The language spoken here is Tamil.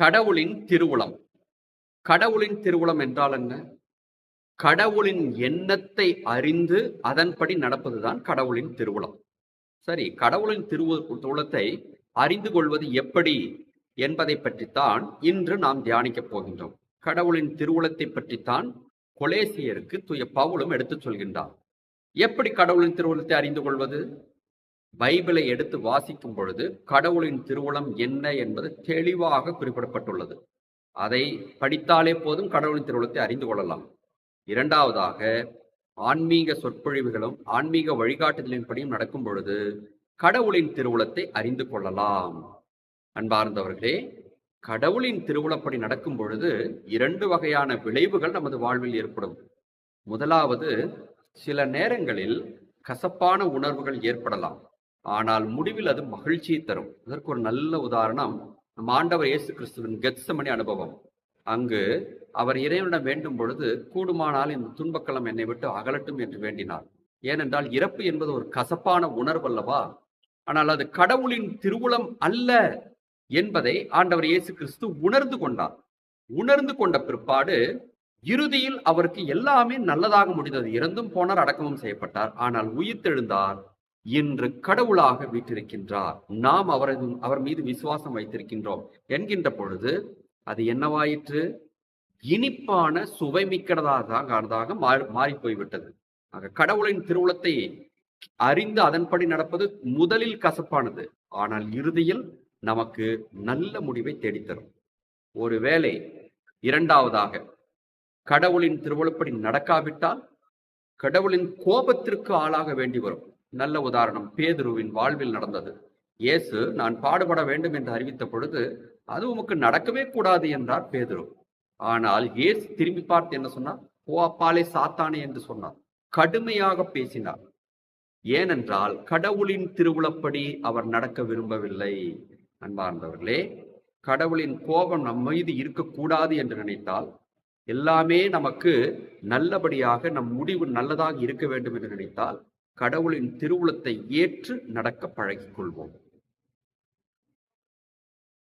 கடவுளின் திருவுளம். கடவுளின் திருவுளம் என்றால் என்ன? கடவுளின் எண்ணத்தை அறிந்து அதன்படி நடப்பதுதான் கடவுளின் திருவுளம். சரி கடவுளின் திருவுளத்தை அறிந்து கொள்வது எப்படி என்பதை பற்றித்தான் இன்று நாம் தியானிக்கப் போகின்றோம். கடவுளின் திருவுளத்தை பற்றித்தான் கொலேசியருக்கு துய பவுலும் எடுத்துச் சொல்கின்றார். எப்படி கடவுளின் திருவுளத்தை அறிந்து கொள்வது? பைபிளை எடுத்து வாசிக்கும் பொழுது கடவுளின் திருவுளம் என்ன என்பது தெளிவாக குறிப்பிடப்பட்டுள்ளது. அதை படித்தாலே போதும் கடவுளின் திருவுளத்தை அறிந்து கொள்ளலாம். இரண்டாவதாக ஆன்மீக சொற்பொழிவுகளும் ஆன்மீக வழிகாட்டுதலின்படியும் நடக்கும் பொழுது கடவுளின் திருவுளத்தை அறிந்து கொள்ளலாம். அன்பார்ந்தவர்களே கடவுளின் திருவுளப்படி நடக்கும் பொழுது இரண்டு வகையான விளைவுகள் நமது வாழ்வில் ஏற்படும். முதலாவது சில நேரங்களில் கசப்பான உணர்வுகள் ஏற்படலாம். ஆனால் முடிவில் அது மகிழ்ச்சியை தரும். அதற்கு ஒரு நல்ல உதாரணம் நம் ஆண்டவர் இயேசு கிறிஸ்துவின் கெத்சமணி அனுபவம். அங்கு அவர் இறைவனிடம் வேண்டும் பொழுது கூடுமானால் இந்த துன்பக்களம் என்னை விட்டு அகலட்டும் என்று வேண்டினார். ஏனென்றால் இறப்பு என்பது ஒரு கசப்பான உணர்வு அல்லவா? ஆனால் அது கடவுளின் திருவுளம் அல்ல என்பதை ஆண்டவர் இயேசு கிறிஸ்து உணர்ந்து கொண்டார். உணர்ந்து கொண்ட பிற்பாடு இறுதியில் அவருக்கு எல்லாமே நல்லதாக முடிந்தது. இறந்தும் போனார் அடக்கமும் செய்யப்பட்டார். ஆனால் உயிர்த்தெழுந்தார். இன்று கடவுளாக வீற்றிருக்கின்றார். நாம் அவரது அவர் மீது விசுவாசம் வைத்திருக்கின்றோம். என்கின்ற பொழுது அது என்னவாயிற்று? இனிப்பான சுவை மிக்கதாக மாறி போய்விட்டது ஆக கடவுளின் திருவுளத்தை அறிந்து அதன்படி நடப்பது முதலில் கசப்பானது. ஆனால் இறுதியில் நமக்கு நல்ல முடிவை தேடித்தரும். ஒருவேளை இரண்டாவதாக கடவுளின் திருவுளப்படி நடக்காவிட்டால் கடவுளின் கோபத்திற்கு ஆளாக வேண்டி வரும். நல்ல உதாரணம். பேதுருவின் வாழ்வில் நடந்தது. இயேசு நான் பாடுபட வேண்டும் என்று அறிவித்த பொழுது அது உமக்கு நடக்கவே கூடாது என்றார் பேதுரு. ஆனால் இயேசு திரும்பி பார்த்து என்ன சொன்னார்? ஓ அப்பாலே சாத்தானே என்று சொன்னார். கடுமையாக பேசினார். ஏனென்றால் கடவுளின் திருவுளப்படி அவர் நடக்க விரும்பவில்லை. அன்பார்ந்தவர்களே கடவுளின் கோபம் நம் மீது இருக்கக்கூடாது என்று நினைத்தால் எல்லாமே நமக்கு நல்லபடியாக நம் முடிவு நல்லதாக இருக்க வேண்டும் என்று நினைத்தால் கடவுளின் திருவுளத்தை ஏற்று நடக்க பழகிக் கொள்வோம்.